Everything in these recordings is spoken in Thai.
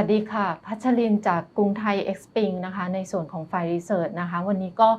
วัสดีค่ะ พัชรินจากกรุงไทยเอ็กซ์ปิงนะคะ ในส่วนของไฟรีเสิร์ชนะคะ วันนี้ก็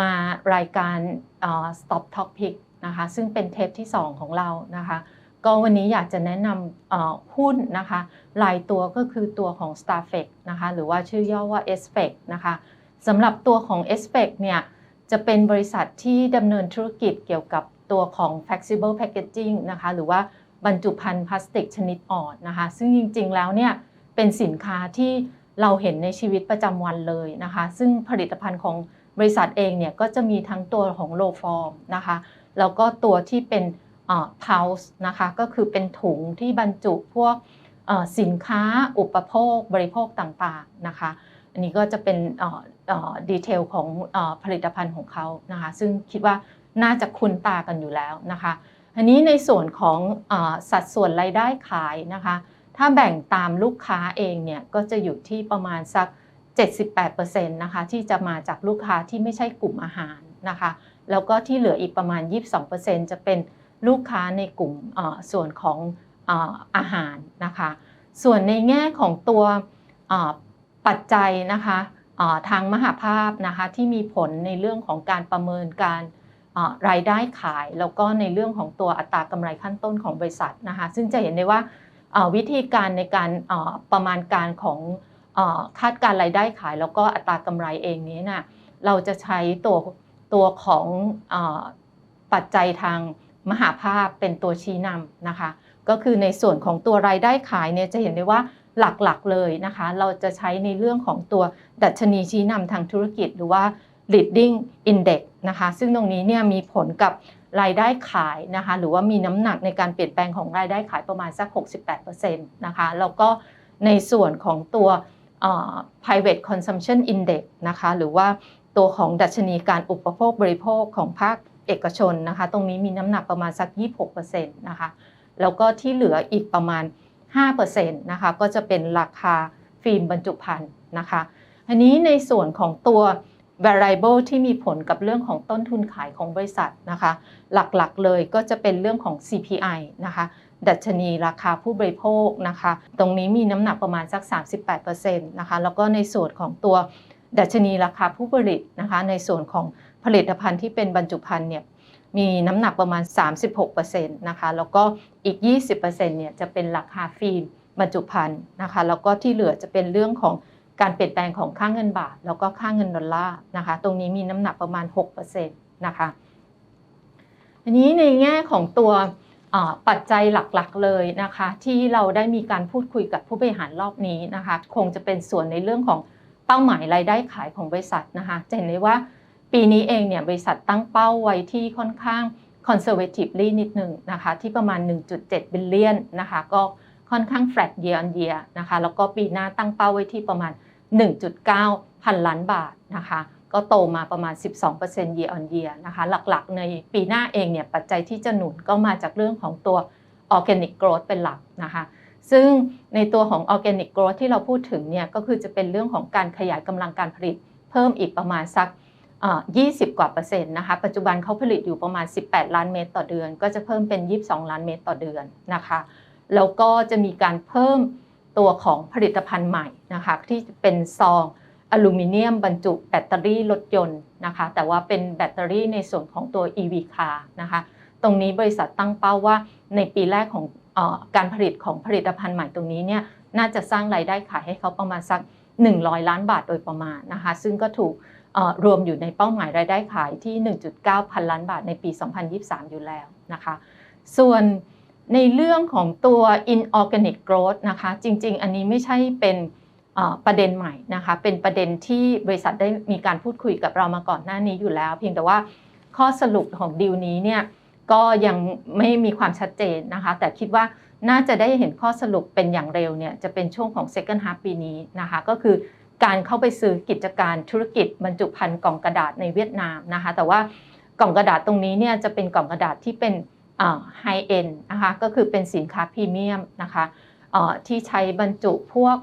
มารายการ Stop Topic นะคะ ซึ่งเป็นเทปที่ 2 ของเรานะคะ ก็วันนี้อยากจะแนะนำหุ้นนะคะรายตัวก็คือตัวของ s t a r f e c นะคะ หรือว่าชื่อย่อว่า s p e c นะคะสำหรับตัวของ s p e c เนี่ย จะเป็นบริษัทที่ดำเนินธุรกิจเกี่ยวกับตัวของ flexible packaging นะคะ หรือว่าบรรจุภัณฑ์พลาสติกชนิดอ่อนนะคะ ซึ่งจริงๆแล้วเนี่ย เป็นสินค้าที่เราเห็นในชีวิตประจำวันเลยนะคะ ซึ่งผลิตภัณฑ์ของบริษัทเองเนี่ยก็จะมีทั้งตัวของ low form นะคะแล้วก็ตัวที่เป็นเอ่อ pouch นะคะก็คือเป็นถุงที่บรรจุพวกสินค้าอุปโภคบริโภคต่างๆนะคะอันนี้ก็จะเป็นดีเทลของอผลิตภัณฑ์ของเขานะคะซึ่งคิดว่าน่าจะคุ้นตากันอยู่แล้วนะคะอันนี้ในส่วนของอสัดส่วนรายได้ขายนะคะ ถ้าแบ่งตามลูกค้าเองเนี่ยก็จะอยู่ที่ประมาณสัก 78%นะคะที่จะมาจากลูกค้าที่ไม่ใช่กลุ่มอาหารนะคะ แล้วก็ที่เหลืออีกประมาณ 22%จะเป็นลูกค้าในกลุ่มส่วนของอาหารนะคะ ส่วนในแง่ของตัวปัจจัยนะคะทางมหาภาพนะคะที่มีผลในเรื่องของการประเมินการรายได้ขาย แล้วก็ในเรื่องของตัวอัตรากำไรขั้นต้นของบริษัทนะคะ ซึ่งจะเห็นได้ว่า วิธีการในการประมาณการของคาดการรายได้ขาย แล้วก็อัตรากำไรเองนี้นะเราจะใช้ตัวตัวของอปัจจัยทางมหาภาพเป็นตัวชี้นำนะคะ ก็คือในส่วนของตัวรายได้ขายเนี่ยจะเห็นได้ว่าหลักๆเลยนะคะ เราจะใช้ในเรื่องของตัวดัชนีชี้นำทางธุรกิจหรือว่า leading index นะคะ ซึ่งตรงนี้เนี่ยมีผลกับ รายได้ขายนะคะหรือว่ามีน้ำหนักในการเปลี่ยนแปลงของรายได้ขายประมาณสัก 68%นะคะแล้วก็ในส่วนของตัว private consumption index นะคะหรือว่าตัวของดัชนีการอุปโภคบริโภคของภาคเอกชนนะคะตรงนี้มีน้ำหนักประมาณสัก 26%นะคะแล้วก็ที่เหลืออีกประมาณ 5%นะคะก็จะเป็นราคาฟิล์มบรรจุภัณฑ์นะคะอันนี้ในส่วนของตัว variable ที่มีผลกับเรื่องของต้นทุนขายของบริษัทนะคะ หลักๆเลยก็จะเป็นเรื่องของ CPI นะคะดัชนีราคาผู้บริโภคนะคะ ตรงนี้มีน้ำหนักประมาณสัก 38%นะคะ แล้วก็ในส่วนของตัวดัชนีราคาผู้ผลิตนะคะ ในส่วนของผลิตภัณฑ์ที่เป็นบรรจุภัณฑ์เนี่ยมีน้ำหนักประมาณ 36%นะคะ แล้วก็อีก 20%เนี่ยจะเป็นราคาฟิล์มบรรจุภัณฑ์นะคะ แล้วก็ที่เหลือจะเป็นเรื่องของ การเปลี่ยนแปลงของค่างเงินบาท แล้วก็ค่างเงินดอลลาร์นะคะ ตรงนี้มีน้ำหนักประมาณ6%นะคะอันนี้ในแง่ของตัวปัจจัยหลักๆเลยนะคะ ที่เราได้มีการพูดคุยกับผู้บริหารรอบนี้นะคะ คงจะเป็นส่วนในเรื่องของเป้าหมายรายได้ขายของบริษัทนะคะจะเห็นได้ว่าปีนี้เองเนี่ยบริษัทตั้งเป้าไว้ที่ค่อนข้าง conservatively นิดหนึ่งนะคะ ที่ประมาณ 1.7 billion นะคะ ก็ค่อนข้าง flat year on year นะคะ แล้วก็ปีหน้าตั้งเป้าไว้ที่ประมาณ 1.9 พันล้านบาทนะคะก็โตมาประมาณ 12% year on year นะคะหลักๆ ในปีหน้าเองเนี่ยปัจจัยที่จะหนุนก็มาจากเรื่องของตัว organic growth เป็นหลักนะคะซึ่งในตัวของ organic growth ที่เราพูดถึงเนี่ยก็คือจะเป็นเรื่องของการขยายกำลังการผลิตเพิ่มอีกประมาณสัก20 กว่าเปอร์เซ็นต์นะคะ ปัจจุบันเขาผลิตอยู่ประมาณ 18 ล้านเมตรต่อเดือน ก็จะเพิ่มเป็น 22 ล้านเมตรต่อเดือนนะคะ แล้วก็จะมีการเพิ่ม ตัวของผลิตภัณฑ์ใหม่นะคะที่เป็นซองอลูมิเนียมบรรจุแบตเตอรี่รถยนต์นะคะแต่ว่าเป็นแบตเตอรี่ในส่วนของตัว EV car นะคะตรงนี้บริษัทตั้งเป้าว่าในปีแรกของออการผลิตของผลิตภัณฑ์ใหม่ตรงนี้เนี่ยน่าจะสร้างรายได้ขายให้เขาประมาณสัก 100 ล้านบาทโดยประมาณนะคะซึ่งก็ถูกรวมอยู่ในเป้าหมายรายได้ขายที่ 1.9 พันล้านบาทในปี 2023 อยู่แล้วนะคะส่วน ในเรื่องของตัว inorganic growth นะคะ จริง ๆ อันนี้ไม่ใช่เป็นประเด็นใหม่นะคะ เป็นประเด็นที่บริษัทได้มีการพูดคุยกับเรามาก่อนหน้านี้อยู่แล้ว เพียงแต่ว่าข้อสรุปของดีลนี้เนี่ยก็ยังไม่มีความชัดเจนนะคะ แต่คิดว่าน่าจะได้เห็นข้อสรุปเป็นอย่างเร็วเนี่ยจะเป็นช่วงของ second half ปีนี้นะคะ ก็คือการเข้าไปซื้อกิจการธุรกิจบรรจุภัณฑ์กล่องกระดาษในเวียดนามนะคะ แต่ว่ากล่องกระดาษตรงนี้เนี่ยจะเป็นกล่องกระดาษที่เป็น ไฮเอ็นนะคะก็คือเป็นสินค้าพรีเมียมนะคะที่ใช้บรรจุพวก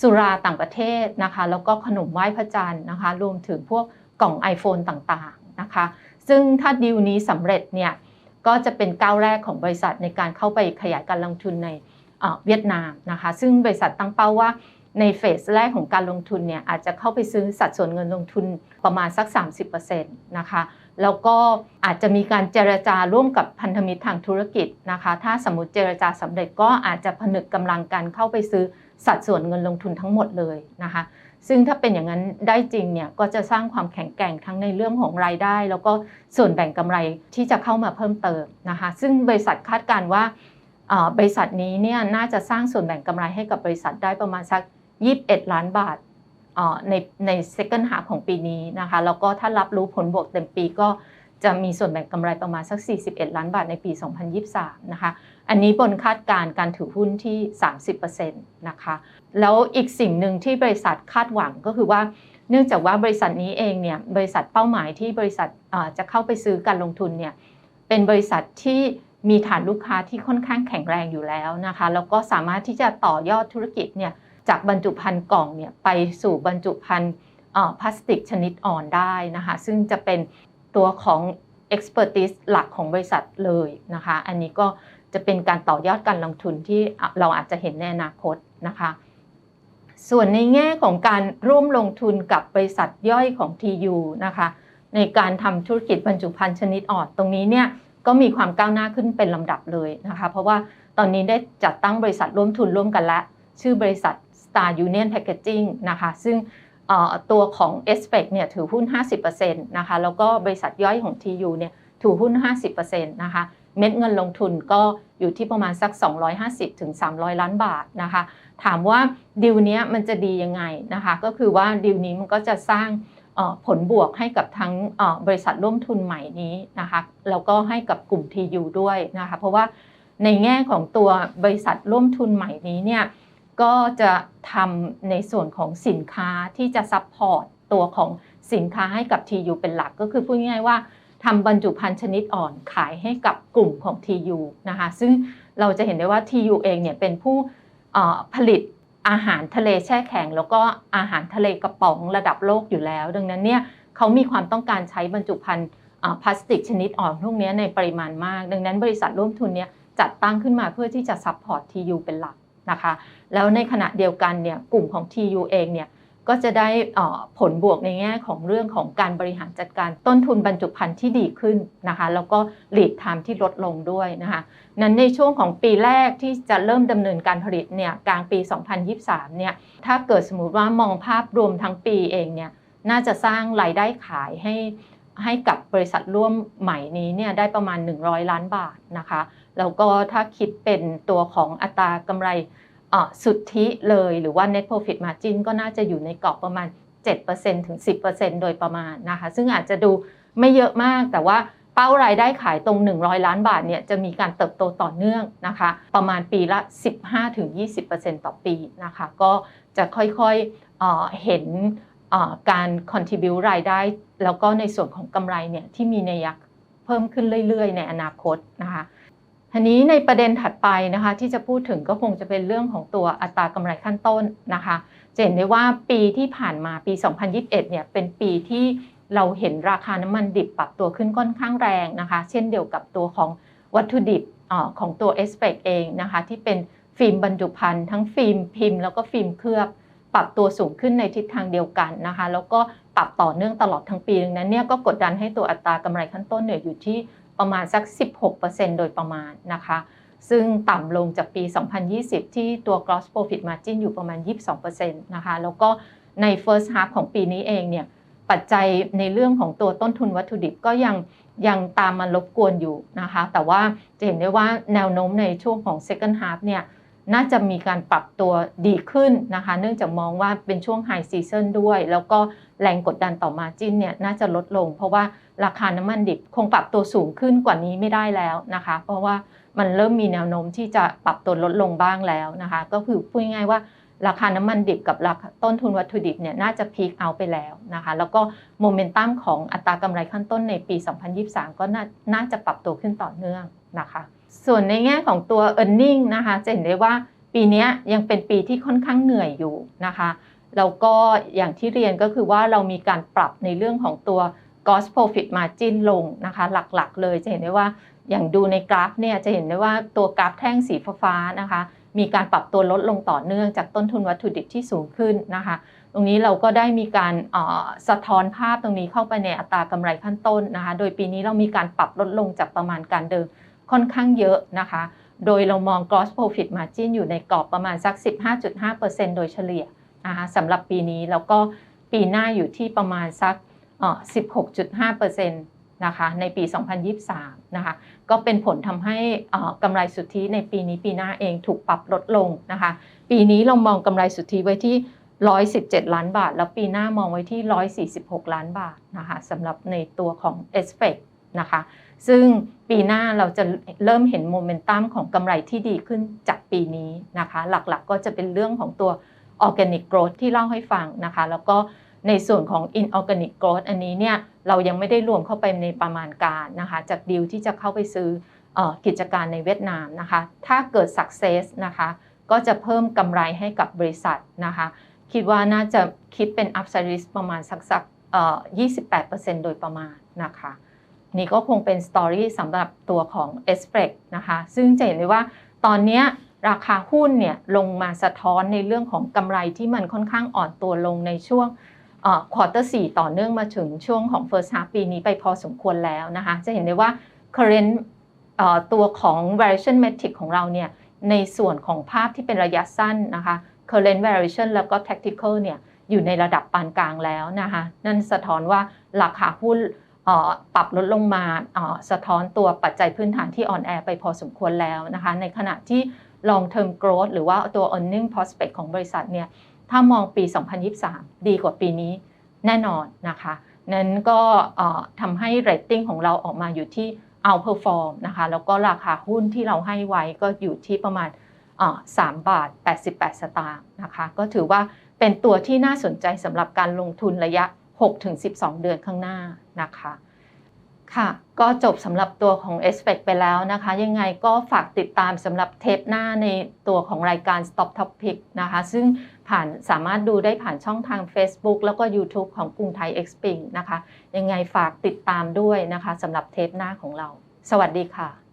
สุราต่างประเทศนะคะแล้วก็ขนมไหว้พระจันทร์นะคะรวมถึงพวกกล่อง iPhone ต่างๆนะคะซึ่งถ้าดีลนี้สำเร็จเนี่ยก็จะเป็นก้าวแรกของบริษัทในการเข้าไปขยายการลงทุนในเวียดนามนะคะซึ่งบริษัทตั้งเป้าว่าในเฟสแรกของการลงทุนเนี่ยอาจจะเข้าไปซื้อสัดส่วนเงินลงทุนประมาณสัก 30%นะคะ แล้วก็อาจจะมีการเจรจาร่วมกับพันธมิตรทางธุรกิจนะคะ ถ้าสมมติเจรจาสำเร็จก็อาจจะผนึกกำลังกันเข้าไปซื้อสัดส่วนเงินลงทุนทั้งหมดเลยนะคะ ซึ่งถ้าเป็นอย่างนั้นได้จริงเนี่ยก็จะสร้างความแข็งแกร่งทั้งในเรื่องของรายได้ แล้วก็ส่วนแบ่งกำไรที่จะเข้ามาเพิ่มเติมนะคะ ซึ่งบริษัทคาดการณ์ว่าบริษัทนี้เนี่ยน่าจะสร้างส่วนแบ่งกำไรให้กับบริษัทได้ประมาณสัก 21 ล้านบาท ในใน second half ของปีนี้นะคะแล้วก็ถ้ารับรู้ผลบวกเต็มปีก็จะมีส่วนแบ่งกำไรประมาณสัก 41 ล้านบาทในปี 2023 นะคะ อันนี้บนคาดการณ์การถือหุ้นที่ 30%นะคะ แล้วอีกสิ่งหนึ่งที่บริษัทคาดหวังก็คือว่า เนื่องจากว่าบริษัทนี้เองเนี่ย บริษัทเป้าหมายที่บริษัทจะเข้าไปซื้อการลงทุนเนี่ย เป็นบริษัทที่มีฐานลูกค้าที่ค่อนข้างแข็งแรงอยู่แล้วนะคะ แล้วก็สามารถที่จะต่อยอดธุรกิจเนี่ย จากบรรจุภัณฑ์กล่องเนี่ยไปสู่บรรจุภัณฑ์พลาสติกชนิดอ่อนได้นะคะซึ่งจะเป็นตัวของ expertise หลักของบริษัทเลยนะคะอันนี้ก็จะเป็นการต่อยอดการลงทุนที่เราอาจจะเห็นในอนาคตนะคะส่วนในแง่ของการร่วมลงทุนกับบริษัทย่อยของ TU นะคะในการทำธุรกิจบรรจุภัณฑ์ชนิดอ่อนตรงนี้เนี่ยก็มีความก้าวหน้าขึ้นเป็นลำดับเลยนะคะเพราะว่าตอนนี้ได้จัดตั้งบริษัทร่วมทุนร่วมกันแล้วชื่อบริษัท Star Union Packaging นะคะ ซึ่งตัวของ s p e c เนี่ยถือหุ้น 50%นะคะ แล้วก็บริษัทย่อยของ TU เนี่ยถือหุ้น 50%นะคะ เม็ดเงินลงทุนก็อยู่ที่ประมาณสัก 250ถึง300ล้านบาทนะคะ ถามว่าดีลนี้มันจะดียังไงนะคะ ก็คือว่าดีลนี้มันก็จะสร้างผลบวกให้กับทั้งบริษัทร่วมทุนใหม่นี้นะคะ แล้วก็ให้กับกลุ่ม TU ด้วยนะคะ เพราะว่าในแง่ของตัวบริษัทร่วมทุนใหม่นี้เนี่ย ก็จะทำในส่วนของสินค้าที่จะซัพพอร์ตตัวของสินค้าให้กับ TU เป็นหลักก็คือพูดง่ายๆว่าทำบรรจุภัณฑ์ชนิดอ่อนขายให้กับกลุ่มของ TU นะคะซึ่งเราจะเห็นได้ว่า TU เองเนี่ยเป็นผู้ผลิตอาหารทะเลแช่แข็ง แล้วก็อาหารทะเลกระป๋องระดับโลกอยู่แล้ว ดังนั้นเนี่ยเขามีความต้องการใช้บรรจุภัณฑ์พลาสติกชนิดอ่อนพวกนี้ในปริมาณมาก ดังนั้นบริษัทร่วมทุนเนี่ยจัดตั้งขึ้นมาเพื่อที่จะซัพพอร์ต TU เป็นหลัก นะคะ แล้วในขณะเดียวกันเนี่ยกลุ่มของ TU เองเนี่ยก็จะได้ผลบวกในแง่ของเรื่องของการบริหารจัดการต้นทุนบรรจุภัณฑ์ที่ดีขึ้นนะคะ แล้วก็ lead time ที่ลดลงด้วยนะคะ นั้นในช่วงของปีแรกที่จะเริ่มดำเนินการผลิตเนี่ยกลางปี 2023 เนี่ยถ้าเกิดสมมติว่ามองภาพรวมทั้งปีเองเนี่ยน่าจะสร้างรายได้ขายให้ให้กับบริษัทร่วมใหม่นี้เนี่ยได้ประมาณ 100 ล้านบาทนะคะ แล้วก็ถ้าคิดเป็นตัวของอัตรากำไรสุทธิเลยหรือว่า net profit margin ก็น่าจะอยู่ในกรอบประมาณ 7%ถึง 10%โดยประมาณนะคะ ซึ่งอาจจะดูไม่เยอะมาก แต่ว่าเป้ารายได้ขายตรง 100 ล้านบาทเนี่ยจะมีการเติบโตต่อเนื่องนะคะ ประมาณปีละ 15-20%ต่อปีนะคะ ก็จะค่อยๆเห็นการ contribute รายได้ แล้วก็ในส่วนของกำไรเนี่ยที่มีนัยเพิ่มขึ้นเรื่อยๆ ในอนาคตนะคะ ทีนี้ในประเด็นถัดไปนะคะที่จะพูดถึงก็คงจะเป็นเรื่องของตัวอัตรากำไรขั้นต้นนะคะจะเห็นได้ว่าปีที่ผ่านมาปี 2021 เนี่ยเป็นปีที่เราเห็นราคาน้ำมันดิบปรับตัวขึ้นค่อนข้างแรงนะคะ เช่นเดียวกับตัวของวัตถุดิบอของตัวเอสเปกเองนะคะที่เป็นฟิล์มบรรจุภัณฑ์ทั้งฟิล์มพิมพ์แล้วก็ฟิล์มเคลือบ ปรับตัวสูงขึ้นในทิศทางเดียวกันนะคะ แล้วก็ปรับต่อเนื่องตลอดทั้งปีดังนั้นเนี่ยก็กดดันให้ตัวอัตรากำไรขั้นต้นเนี่ยอยู่ที่ ประมาณสัก 16%โดยประมาณนะคะ ซึ่งต่ำลงจากปี 2020 ที่ตัว gross profit margin อยู่ประมาณ 22%นะคะ แล้วก็ใน first half ของปีนี้เองเนี่ย ปัจจัยในเรื่องของตัวต้นทุนวัตถุดิบก็ยังยังตามมารบกวนอยู่นะคะ แต่ว่าจะเห็นได้ว่าแนวโน้มในช่วงของ second half เนี่ยน่าจะมีการปรับตัวดีขึ้นนะคะ เนื่องจากมองว่าเป็นช่วง high season ด้วย แล้วก็ แรงกดดันต่อมาจินเนี่ยน่าจะลดลง เพราะว่าราคาน้ำมันดิบคงปรับตัวสูงขึ้นกว่านี้ไม่ได้แล้วนะคะ เพราะว่ามันเริ่มมีแนวโน้มที่จะปรับตัวลดลงบ้างแล้วนะคะ ก็คือพูดง่ายๆว่าราคาน้ำมันดิบกับราคาต้นทุนวัตถุดิบเนี่ยน่าจะพีคเอาไปแล้วนะคะ แล้วก็โมเมนตัมของอัตรากำไรขั้นต้นในปี 2023 ก็น่าจะปรับตัวขึ้นต่อเนื่องนะคะ ส่วนในแง่ของตัว e a r n i n g นะคะจะเห็นได้ว่าปีนี้ยังเป็นปีที่ค่อนข้างเหนื่อยอยู่นะคะ แล้วก็อย่างที่เรียนก็คือว่าเรามีการปรับในเรื่องของตัว gross profit margin ลงนะคะหลักๆ เลยจะเห็นได้ว่าอย่างดูในกราฟเนี่ยจะเห็นได้ว่าตัวกราฟแท่งสีฟ้านะคะ มีการปรับตัวลดลงต่อเนื่องจากต้นทุนวัตถุดิบที่สูงขึ้นนะคะ ตรงนี้เราก็ได้มีการสะท้อนภาพตรงนี้เข้าไปในอัตรากำไรขั้นต้นนะคะ โดยปีนี้เรามีการปรับลดลงจากประมาณการเดิมค่อนข้างเยอะนะคะ โดยเรามอง gross profit margin อยู่ในกรอบประมาณสัก 15.5%โดยเฉลี่ย นะคะสำหรับปีนี้แล้วก็ปีหน้าอยู่ที่ประมาณสัก 16.5%นะคะในปี 2023 นะคะก็เป็นผลทำให้กำไรสุทธิในปีนี้ปีหน้าเองถูกปรับลดลงนะคะ ปีนี้เรามองกำไรสุทธิไว้ที่ 117 ล้านบาท แล้วปีหน้ามองไว้ที่ 146 ล้านบาทนะคะสำหรับในตัวของ s p e c นะคะซึ่งปีหน้าเราจะเริ่มเห็นโมเมนตัมของกำไรที่ดีขึ้นจากปีนี้นะคะ หลักๆก็จะเป็นเรื่องของตัว Organic Growth ที่เล่าให้ฟังนะคะ แล้วก็ในส่วนของ Inorganic Growth อันนี้เนี่ยเรายังไม่ได้รวมเข้าไปในประมาณการนะคะจากดีลที่จะเข้าไปซื้ออกิจการในเวียดนามนะคะ ถ้าเกิด Success นะคะ ก็จะเพิ่มกำไรให้กับบริษัทนะคะ คิดว่าน่าจะคิดเป็น upside risk ประมาณสักสักเอ่อ28%โดยประมาณนะคะ นี่ก็คงเป็นสตอรี่สำหรับตัวของ e s p r e นะคะ ซึ่งจะเห็นได้ว่าตอนเนี้ย ราคาหุ้นเนี่ยลงมาสะท้อนในเรื่องของกำไรที่มันค่อนข้างอ่อนตัวลงในช่วงควอเตอร์4ต่อเนื่องมาถึงช่วงของ first half ปีนี้ไปพอสมควรแล้วนะคะ จะเห็นได้ว่า current เอ่อตัวของ variation metric ของเราเนี่ยในส่วนของภาพที่เป็นระยะสั้นนะคะ current variation แล้วก็ tactical เนี่ยอยู่ในระดับปานกลางแล้วนะคะ นั่นสะท้อนว่าราคาหุ้นปรับลดลงมาสะท้อนตัวปัจจัยพื้นฐานที่อ่อนแอไปพอสมควรแล้วนะคะ ในขณะที่ long term growth หรือว่าตัว earning prospect ของบริษัทเนี่ยถ้ามองปี 2023 ดีกว่าปีนี้แน่นอนนะคะ นั้นก็ทำให้ rating ของเราออกมาอยู่ที่ outperform นะคะ แล้วก็ราคาหุ้นที่เราให้ไว้ก็อยู่ที่ประมาณอ่า3บาท 88 สตางค์นะคะ ก็ถือว่าเป็นตัวที่น่าสนใจสำหรับการลงทุนระยะ 6-12 เดือนข้างหน้านะคะ ค่ะ ก็จบสำหรับตัวของ s p e c ไปแล้วนะคะ ยังไงก็ฝากติดตามสำหรับเทปหน้าในตัวของรายการ Stop Topic นะคะ ซึ่งผ่านสามารถดูได้ผ่านช่องทาง Facebook แล้วก็ YouTube ของกรุงไทย x p i n นะคะ ยังไงฝากติดตามด้วยนะคะสำหรับเทปหน้าของเรา สวัสดีค่ะ